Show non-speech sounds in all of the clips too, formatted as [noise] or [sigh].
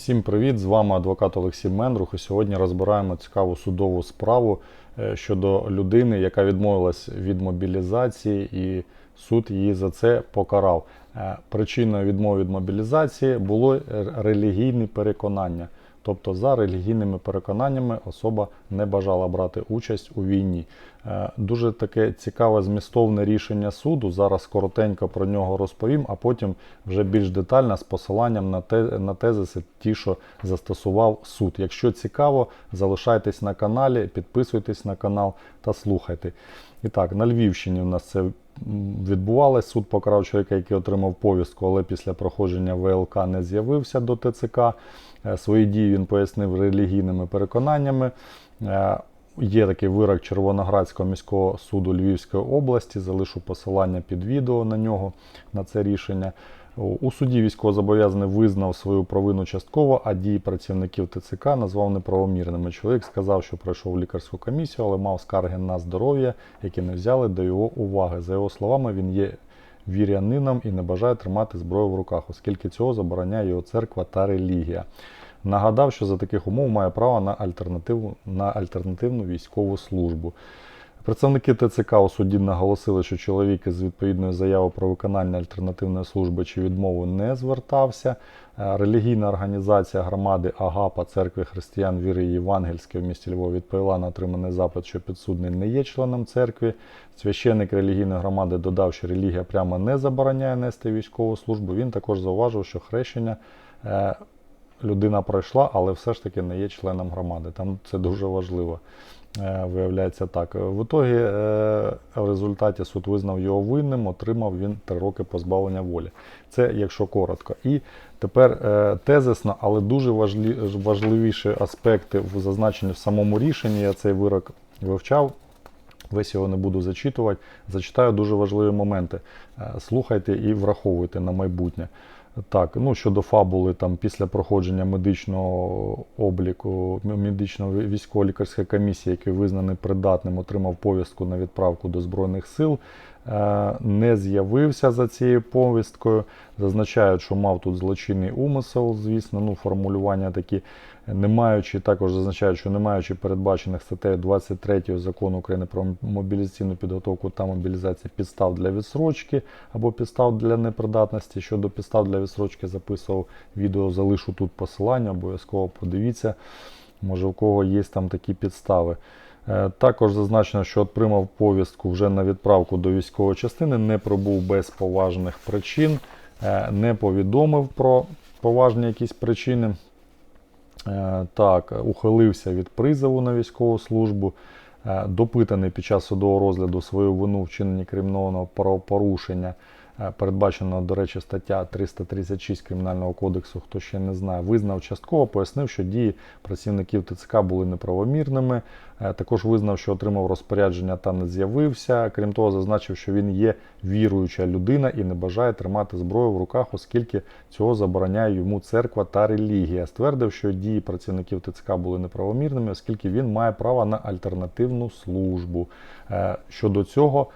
Всім привіт! З вами адвокат Олексій Мендрух. І сьогодні розбираємо цікаву судову справу е, щодо людини, яка відмовилась від мобілізації, і суд її за це покарав. Е, Причиною відмови від мобілізації було релігійне переконання. Тобто, за релігійними переконаннями особа не бажала брати участь у війні. Е, Дуже таке цікаве змістовне рішення суду. Зараз коротенько про нього розповім, а потім вже більш детально з посиланням на, те, на тезиси, ті, що застосував суд. Якщо цікаво, залишайтесь на каналі, підписуйтесь на канал та слухайте. І так, на Львівщині у нас це відбувалось. Суд покарав чоловіка, який отримав повістку, але після проходження ВЛК не з'явився до ТЦК. Е, Свої дії він пояснив релігійними переконаннями. Е, Є такий вирок Червоноградського міського суду Львівської області. Залишу посилання під відео на нього, на це рішення. У суді військовозобов'язаний визнав свою провину частково, а дії працівників ТЦК назвав неправомірними. Чоловік сказав, що пройшов лікарську комісію, але мав скарги на здоров'я, які не взяли до його уваги. За його словами, він є вірянином і не бажає тримати зброю в руках, оскільки цього забороняє його церква та релігія. Нагадав, що за таких умов має право на альтернативу на альтернативну військову службу. Представники ТЦК у суді наголосили, що чоловік із відповідною заявою про виконання альтернативної служби чи відмову не звертався. Е, Релігійна організація громади Агапа церкви християн віри Євангельської в місті Львова відповіла на отриманий запит, що підсудний не є членом церкви. Священник релігійної громади додав, що релігія прямо не забороняє нести військову службу. Він також зауважив, що хрещення е, людина пройшла, але все ж таки не є членом громади. Там це дуже важливо. Е, Виявляється так. В ітогі е, в результаті суд визнав його винним, отримав він три роки позбавлення волі. Це якщо коротко. І тепер е, тезисно, але дуже важливіші аспекти в- зазначені в самому рішенні. Я цей вирок вивчав. Весь його не буду зачитувати. Зачитаю дуже важливі моменти. Слухайте і враховуйте на майбутнє. Так, ну щодо фабули, там після проходження медичного обліку, медичного військово-лікарська комісія, який визнаний придатним, отримав повістку на відправку до Збройних сил, не з'явився за цією повісткою. Зазначають, що мав тут злочинний умисел, звісно, ну формулювання такі. Не маючи, також зазначають, що не маючи передбачених статтею 23 закону України про мобілізаційну підготовку та мобілізацію підстав для відсрочки або підстав для непридатності. Щодо підстав для відсрочки записував відео, залишу тут посилання, обов'язково подивіться. Може, у кого є там такі підстави. Е, Також зазначено, що отримав повістку вже на відправку до військової частини, не пробув без поважних причин, е, не повідомив про поважні якісь причини. Е, Так, ухилився від призову на військову службу, допитаний під час судового розгляду свою вину вчинення кримінального правопорушення, передбачено, до речі, стаття 336 Кримінального кодексу, хто ще не знає, визнав частково, пояснив, що дії працівників ТЦК були неправомірними. Е, Також визнав, що отримав розпорядження та не з'явився. Крім того, зазначив, що він є віруюча людина і не бажає тримати зброю в руках, оскільки цього забороняє йому церква та релігія. Ствердив, що дії працівників ТЦК були неправомірними, оскільки він має право на альтернативну службу. Е, Щодо цього.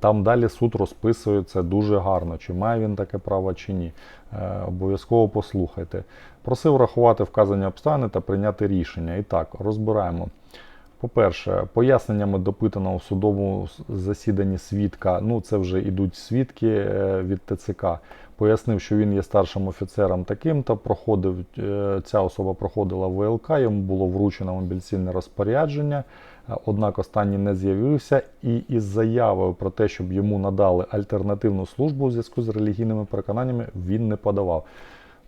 Там далі суд розписує це дуже гарно, чи має він таке право, чи ні. Е, Обов'язково послухайте. Просив врахувати вказані обставини та прийняти рішення. І так, розбираємо. По-перше, поясненнями допитаного в судовому засіданні свідка, ну це вже йдуть свідки е, від ТЦК. Пояснив, що він є старшим офіцером таким-то, проходив, е, ця особа проходила ВЛК, йому було вручено мобілізаційне розпорядження, однак останній не з'явився і із заявою про те, щоб йому надали альтернативну службу у зв'язку з релігійними переконаннями, він не подавав.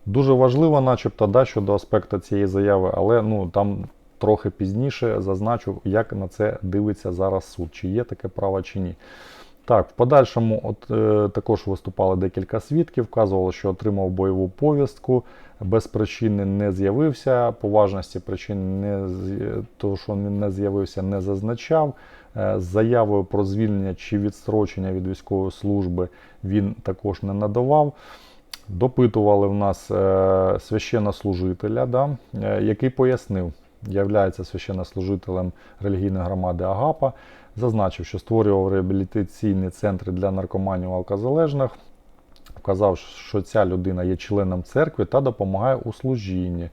Дуже важливо, начебто, да, щодо аспекту цієї заяви, але ну там трохи пізніше зазначу, як на це дивиться зараз суд, чи є таке право чи ні. Так, в подальшому от, е, також виступали декілька свідків, вказували, що отримав бойову повістку, без причини не з'явився, поважності причин не того, що він не з'явився, не зазначав. Е, З заявою про звільнення чи відстрочення від військової служби він також не надавав. Допитували в нас е, священнослужителя, да, е, який пояснив, являється священнослужителем релігійної громади Агапа, зазначив, що створював реабілітаційні центри для наркоманів алкозалежних. вказав, що ця людина є членом церкви та допомагає у служінні.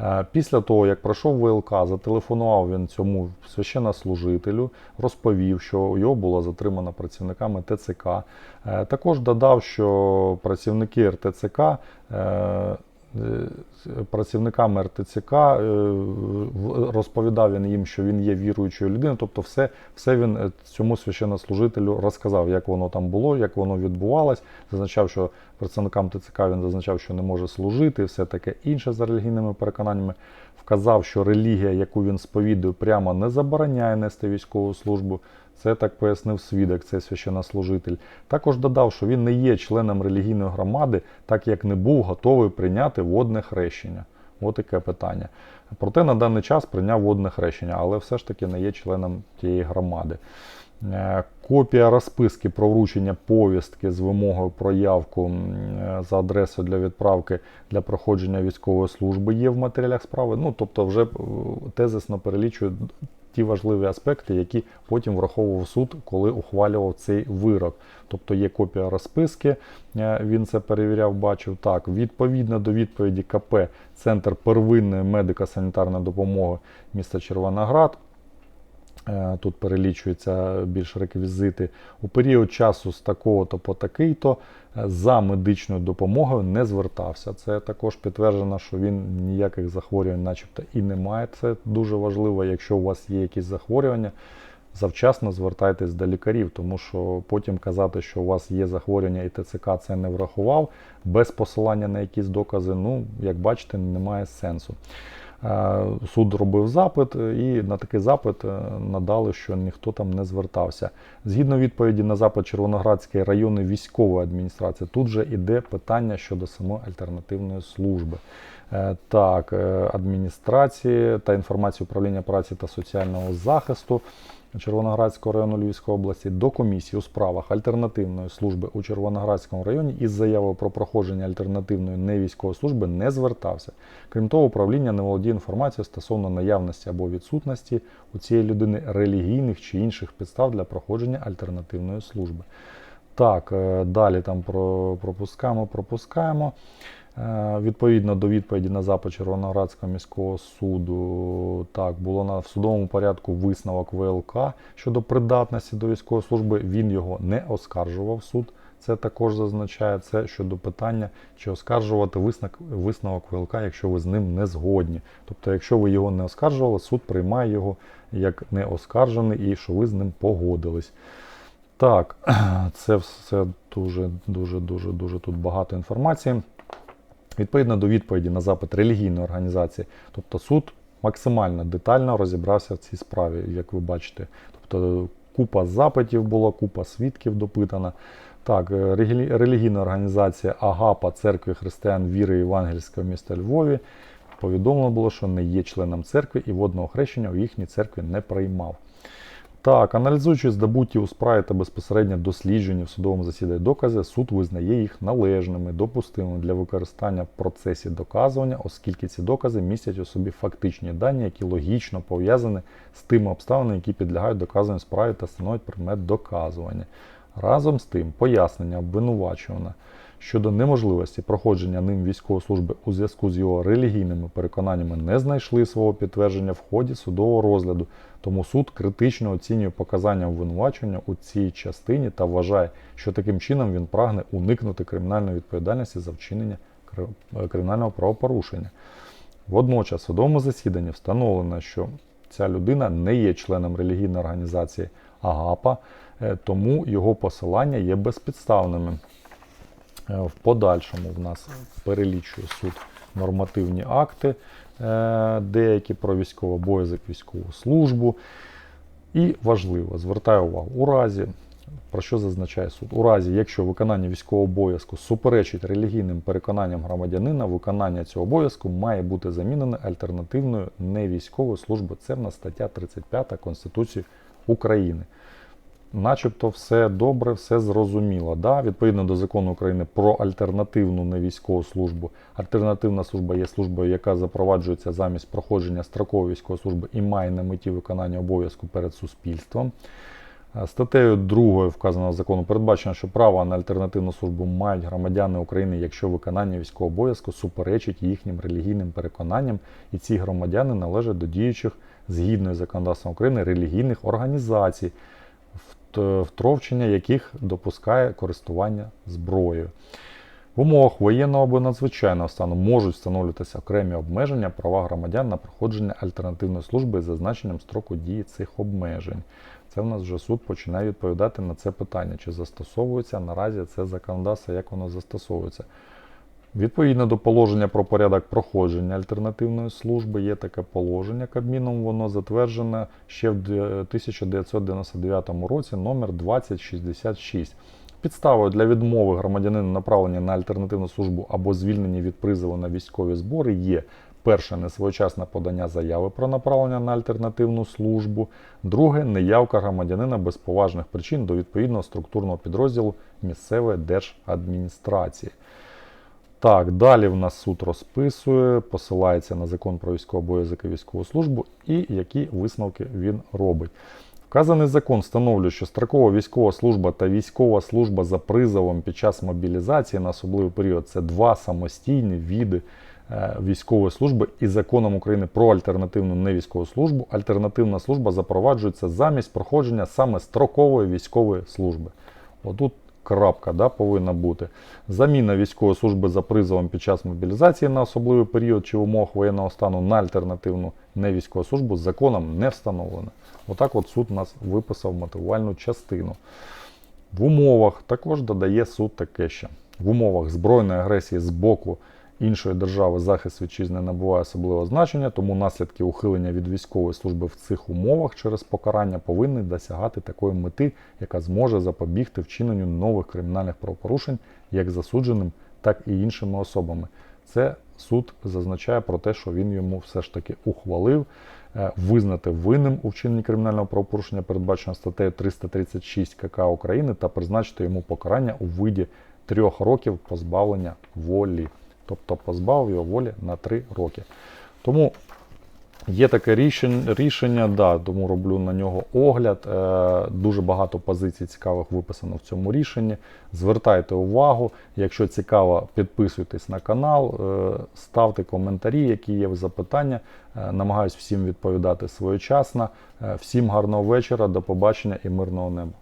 Е, Після того, як пройшов ВЛК, зателефонував він цьому священнослужителю, розповів, що його було затримано працівниками ТЦК. Е, Також додав, що працівники РТЦК. Е, Працівниками РТЦК е, розповідав він їм, що він є віруючою людиною. Тобто, все, все він е, цьому священнослужителю розказав, як воно там було, як воно відбувалось. Зазначав, що працівникам ТЦК він зазначав, що не може служити, все таке інше за релігійними переконаннями. Вказав, що релігія, яку він сповідує, прямо не забороняє нести військову службу. Це так пояснив свідок, цей священнослужитель. Також додав, що він не є членом релігійної громади, так як не був готовий прийняти водне хрещення. Ось таке питання. Проте на даний час прийняв водне хрещення, але все ж таки не є членом тієї громади. Е, Копія розписки про вручення повістки з вимогою про явку е, за адресою для відправки для проходження військової служби є в матеріалах справи. Ну, тобто, вже е, тезисно перелічує ті важливі аспекти, які потім враховував суд, коли ухвалював цей вирок. Тобто є копія розписки, він це перевіряв, бачив. Так, відповідно до відповіді КП Центр первинної медико-санітарної допомоги міста Червоноград. Е, Тут перелічуються більш реквізити. У період часу з такого-то по такий-то е, за медичною допомогою не звертався. Це також підтверджено, що він ніяких захворювань, начебто, і не має. Це дуже важливо, якщо у вас є якісь захворювання. Завчасно звертайтесь до лікарів, тому що потім казати, що у вас є захворювання і ТЦК це не врахував, без посилання на якісь докази, ну, як бачите, немає сенсу. Е, Суд робив запит, е, і на такий запит е, надали, що ніхто там не звертався. Згідно відповіді на запит Червоноградської районної військової адміністрації, тут же іде питання щодо самої альтернативної служби. Так, адміністрації та інформації управління праці та соціального захисту Червоноградського району Львівської області до комісії у справах альтернативної служби у Червоноградському районі із заявою про проходження альтернативної невійськової служби не звертався. Крім того, управління не володіє інформацією стосовно наявності або відсутності у цієї людини релігійних чи інших підстав для проходження альтернативної служби. Так, е, далі там пропускаємо, пропускаємо. Е, Відповідно до відповіді на запит Червоноградського міського суду, так, було на в судовому порядку висновок ВЛК щодо придатності до військової служби. Він його не оскаржував суд. Це також зазначає це щодо питання, чи оскаржувати висновок, висновок ВЛК, якщо ви з ним не згодні. Тобто, якщо ви його не оскаржували, суд приймає його як не оскаржений і що ви з ним погодились. Так, [clears throat] це все дуже, дуже, дуже, дуже тут багато інформації. Відповідно до відповіді на запит релігійної організації, тобто суд максимально детально розібрався в цій справі, як ви бачите. Тобто купа запитів було, купа свідків допитана. Так, е, релігійна організація Агапа Церкви Християн Віри Євангельського міста Львові повідомлено було, що не є членом церкви і водного хрещення у їхній церкві не приймав. Так, аналізуючи здобуті у справі та безпосередньо досліджені в судовому засіданні докази, суд визнає їх належними, допустимими для використання в процесі доказування, оскільки ці докази містять у собі фактичні дані, які логічно пов'язані з тими обставинами, які підлягають доказуванню справі та становлять предмет доказування. Разом з тим, пояснення обвинувачувана щодо неможливості проходження ним військової служби у зв'язку з його релігійними переконаннями не знайшли свого підтвердження в ході судового розгляду, тому суд критично оцінює показання обвинувачення у цій частині та вважає, що таким чином він прагне уникнути кримінальної відповідальності за вчинення е, кримінального правопорушення. Водночас, в судовому засіданні встановлено, що ця людина не є членом релігійної організації Агапа, е, тому його посилання є безпідставними. Е, В подальшому в нас перелічує суд нормативні акти, е, деякі про військовий обов'язок, військову службу. І важливо, звертаю увагу, у разі, про що зазначає суд, у разі, якщо виконання військового обов'язку суперечить релігійним переконанням громадянина, виконання цього обов'язку має бути замінене альтернативною невійськовою службою. Це в нас стаття 35 Конституції України. Начебто все добре, все зрозуміло. Да? Відповідно до закону України про альтернативну невійськову службу. Альтернативна служба є службою, яка запроваджується замість проходження строкової військової служби і має на меті виконання обов'язку перед суспільством. Е, Статтею 2 вказаного закону передбачено, що право на альтернативну службу мають громадяни України, якщо виконання військового обов'язку суперечить їхнім релігійним переконанням, і ці громадяни належать до діючих згідно із законодавством України релігійних організацій, втровчення яких допускає користування зброєю. В умовах воєнного або надзвичайного стану можуть встановлюватися окремі обмеження права громадян на проходження альтернативної служби з зазначенням строку дії цих обмежень. Це в нас вже суд починає відповідати на це питання, чи застосовується наразі це законодавство, як воно застосовується. Відповідно до положення про порядок проходження альтернативної служби, є таке положення Кабміном, воно затверджене ще в 1999 році номер 2066. Підставою для відмови громадянина направлення на альтернативну службу або звільнення від призову на військові збори є перше несвоєчасне подання заяви про направлення на альтернативну службу, друге неявка громадянина без поважних причин до відповідного структурного підрозділу місцевої держадміністрації. Так, далі в нас суд розписує, посилається на закон про військовий обов'язок і військову службу і які висновки він робить. Вказаний закон встановлює, що строкова військова служба та військова служба за призовом під час мобілізації на особливий період це два самостійні види е, військової служби і законом України про альтернативну невійськову службу. Альтернативна служба запроваджується замість проходження саме строкової військової служби. Отут крапка да, повинна бути. Заміна військової служби за призовом під час мобілізації на особливий період чи в умовах воєнного стану на альтернативну невійськову службу законом не встановлена. Отак от суд нас виписав мотивувальну частину. В умовах також додає суд таке ще. В умовах збройної агресії з боку іншої держави захист вітчизни набуває особливого значення, тому наслідки ухилення від військової служби в цих умовах через покарання повинні досягати такої мети, яка зможе запобігти вчиненню нових кримінальних правопорушень як засудженим, так і іншими особами. Це суд зазначає про те, що він йому все ж таки ухвалив е, визнати винним у вчиненні кримінального правопорушення, передбачено статтею 336 КК України, та призначити йому покарання у виді трьох років позбавлення волі. Тобто позбавив його волі на три роки. Тому Є таке рішення, рішення, да, тому роблю на нього огляд. Е, дуже багато позицій цікавих виписано в цьому рішенні. Звертайте увагу, якщо цікаво, підписуйтесь на канал, е, ставте коментарі, які є запитання. Е, намагаюсь всім відповідати своєчасно. Всім гарного вечора, до побачення і мирного неба.